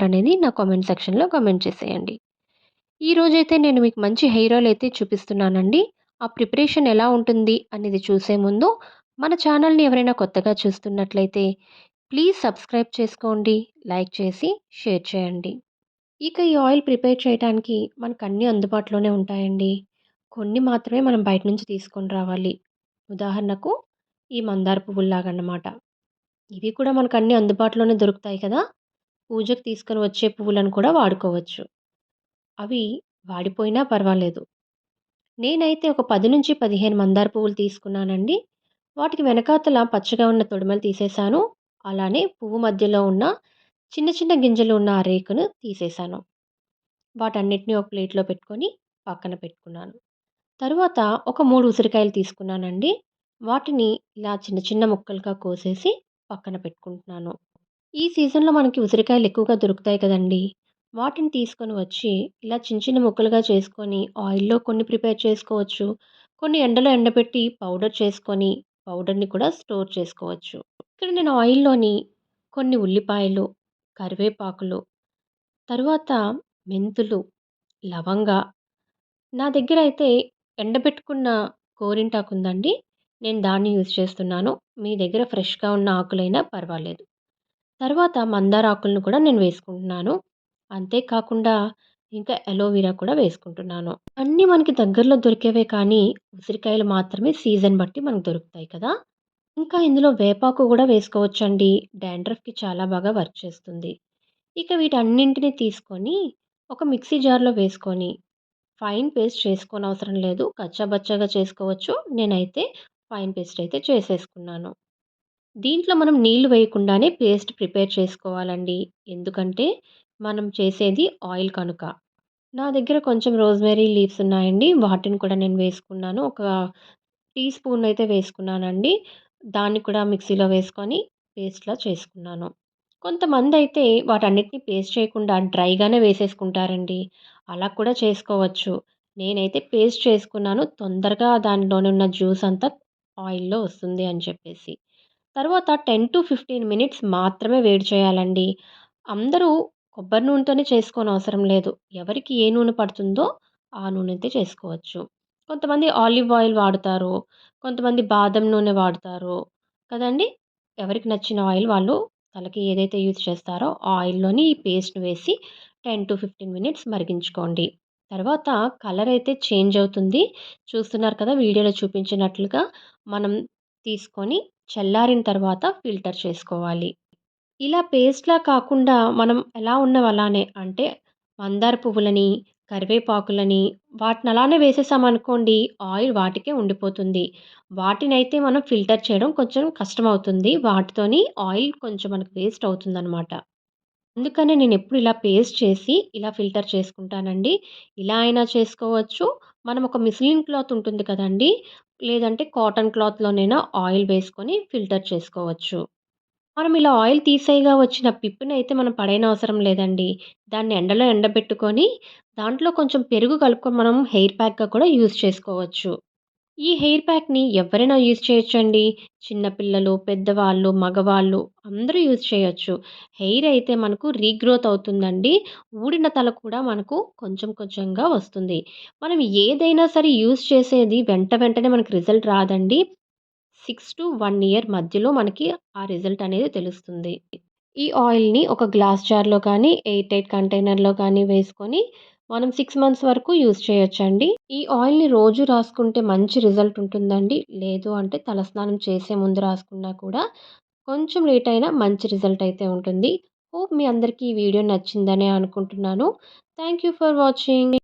అనేది నా కామెంట్ సెక్షన్‌లో కామెంట్ చేసేయండి. ఈరోజైతే నేను మీకు మంచి హెయిర్ ఆయిల్ అయితే చూపిస్తున్నానండి. ఆ ప్రిపరేషన్ ఎలా ఉంటుంది అనేది చూసే ముందు మన ఛానల్‌ని ఎవరైనా కొత్తగా చూస్తున్నట్లయితే ప్లీజ్ సబ్స్క్రైబ్ చేసుకోండి. లైక్ చేసి షేర్ చేయండి. ఇక ఈ ఆయిల్ ప్రిపేర్ చేయడానికి మనకు అన్నీ అందుబాటులోనే ఉంటాయండి. కొన్ని మాత్రమే మనం బయట నుంచి తీసుకొని రావాలి. ఉదాహరణకు ఈ మందార పువ్వుల్లాగన్నమాట. ఇవి కూడా మనకు అన్నీ అందుబాటులోనే దొరుకుతాయి కదా! పూజకు తీసుకొని వచ్చే పువ్వులను కూడా వాడుకోవచ్చు. అవి వాడిపోయినా పర్వాలేదు. నేనైతే ఒక 10-15 మందార పువ్వులు తీసుకున్నానండి. వాటికి వెనకాతల పచ్చగా ఉన్న తొడిమలు తీసేసాను. అలానే పువ్వు మధ్యలో ఉన్న చిన్న చిన్న గింజలు ఉన్న ఆ రేకును తీసేసాను. వాటన్నిటిని ఒక ప్లేట్‌లో పెట్టుకొని పక్కన పెట్టుకున్నాను. తరువాత ఒక మూడు ఉసిరికాయలు తీసుకున్నానండి. వాటిని ఇలా చిన్న చిన్న ముక్కలుగా కోసేసి పక్కన పెట్టుకుంటున్నాను. ఈ సీజన్‌లో మనకి ఉసిరికాయలు ఎక్కువగా దొరుకుతాయి కదండీ! వాటిని తీసుకొని వచ్చి ఇలా చిన్న చిన్న ముక్కలుగా చేసుకొని ఆయిల్‌లో కొన్ని ప్రిపేర్ చేసుకోవచ్చు. కొన్ని ఎండలో ఎండబెట్టి పౌడర్ చేసుకొని పౌడర్‌ని కూడా స్టోర్ చేసుకోవచ్చు. ఇక్కడ నేను ఆయిల్‌లోని కొన్ని ఉల్లిపాయలు, కరివేపాకులు, తరువాత మెంతులు, లవంగ నా దగ్గర అయితే ఎండబెట్టుకున్న గోరింటాకు ఉందండి. నేను దాన్ని యూజ్ చేస్తున్నాను. మీ దగ్గర ఫ్రెష్‌గా ఉన్న ఆకులైనా పర్వాలేదు. తర్వాత మందార ఆకులను కూడా నేను వేసుకుంటున్నాను. అంతేకాకుండా ఇంకా అలోవెరా కూడా వేసుకుంటున్నాను. అన్నీ మనకి దగ్గరలో దొరికేవే కానీ ఉసిరికాయలు మాత్రమే సీజన్ బట్టి మనకు దొరుకుతాయి కదా! ఇంకా ఇందులో వేపాకు కూడా వేసుకోవచ్చండి. డాండ్రఫ్‌కి చాలా బాగా వర్క్ చేస్తుంది. ఇక వీటన్నింటిని తీసుకొని ఒక మిక్సీ జార్‌లో వేసుకొని ఫైన్ పేస్ట్ చేసుకోనవసరం లేదు. కచ్చాబచ్చాగా చేసుకోవచ్చు. నేనైతే ఫైన్ పేస్ట్ అయితే చేసేసుకున్నాను. దీంట్లో మనం నీళ్ళు వేయకుండానే పేస్ట్ ప్రిపేర్ చేసుకోవాలండి. ఎందుకంటే మనం చేసేది ఆయిల్ కనుక. నా దగ్గర కొంచెం రోజ్‌మెరీ లీవ్స్ ఉన్నాయండి. వాటిని కూడా నేను వేసుకున్నాను. ఒక టీ స్పూన్ అయితే వేసుకున్నానండి. దాన్ని కూడా మిక్సీలో వేసుకొని పేస్ట్‌లా చేసుకున్నాను. కొంతమంది అయితే వాటన్నిటిని పేస్ట్ చేయకుండా డ్రైగానే వేసేసుకుంటారండి. అలా కూడా చేసుకోవచ్చు. నేనైతే పేస్ట్ చేసుకున్నాను. తొందరగా దానిలోనే ఉన్న జ్యూస్ అంతా ఆయిల్‌లో వస్తుంది అని చెప్పేసి. తర్వాత 10-15 మినిట్స్ మాత్రమే వేడి చేయాలండి. అందరూ కొబ్బరి నూనెతోనే చేసుకోనవసరం లేదు. ఎవరికి ఏ నూనె పడుతుందో ఆ నూనెతో చేసుకోవచ్చు. కొంతమంది ఆలివ్ ఆయిల్ వాడుతారు. కొంతమంది బాదం నూనె వాడుతారు. కదండీ! ఎవరికి నచ్చిన ఆయిల్ వాళ్ళు తలకి ఏదైతే యూజ్ చేస్తారో ఆ ఆయిల్‌లోని ఈ పేస్ట్‌ని వేసి 10-15 మినిట్స్ మరిగించుకోండి. తర్వాత కలర్ అయితే చేంజ్ అవుతుంది. చూస్తున్నారు కదా! వీడియోలో చూపించినట్లుగా మనం తీసుకొని చల్లారిన తర్వాత ఫిల్టర్ చేసుకోవాలి. ఇలా పేస్ట్‌లా కాకుండా మనం ఎలా ఉన్నవి అలానే అంటే మందార పువ్వులని, కరివేపాకులని వాటిని అలానే వేసేసామనుకోండి ఆయిల్ వాటికే ఉండిపోతుంది. వాటిని అయితే మనం ఫిల్టర్ చేయడం కొంచెం కష్టమవుతుంది. వాటితోని ఆయిల్ కొంచెం మనకు వేస్ట్ అవుతుందనమాట. అందుకనే నేను ఎప్పుడు ఇలా పేస్ట్ చేసి ఇలా ఫిల్టర్ చేసుకుంటానండి. ఇలా అయినా చేసుకోవచ్చు. మనం ఒక మిస్లిన్ క్లాత్ ఉంటుంది కదండీ! లేదంటే కాటన్ క్లాత్‌లోనైనా ఆయిల్ వేసుకొని ఫిల్టర్ చేసుకోవచ్చు. మనం ఇలా ఆయిల్ తీసేయగా వచ్చిన పిప్పునైతే మనం పడైన అవసరం లేదండి. దాన్ని ఎండలో ఎండబెట్టుకొని దాంట్లో కొంచెం పెరుగు కలుపుకొని మనం హెయిర్ ప్యాక్‌గా కూడా యూజ్ చేసుకోవచ్చు. ఈ హెయిర్ ప్యాక్‌ని ఎవరైనా యూజ్ చేయొచ్చండి. చిన్నపిల్లలు పెద్దవాళ్ళు, మగవాళ్ళు అందరూ యూజ్ చేయొచ్చు. హెయిర్ అయితే మనకు రీగ్రోత్ అవుతుందండి. ఊడిన తల కూడా మనకు కొంచెం కొంచెంగా వస్తుంది. మనం ఏదైనా సరే యూజ్ చేసేది వెంట వెంటనే మనకు రిజల్ట్ రాదండి. 6-1 ఇయర్ మధ్యలో మనకి ఆ రిజల్ట్ అనేది తెలుస్తుంది. ఈ ఆయిల్‌ని ఒక గ్లాస్ జార్‌లో కానీ, ఎయిర్ టైట్ కంటైనర్‌లో కానీ వేసుకొని మనం సిక్స్ మంత్స్ వరకు యూజ్ చేయొచ్చండి. ఈ ఆయిల్‌ని రోజు రాసుకుంటే మంచి రిజల్ట్ ఉంటుందండి. లేదు అంటే తలస్నానం చేసే ముందు రాసుకున్నా కూడా కొంచెం లేట్ అయినా మంచి రిజల్ట్ అయితే ఉంటుంది. హోప్ మీ అందరికీ ఈ వీడియో నచ్చిందనే అనుకుంటున్నాను. Thank you for watching.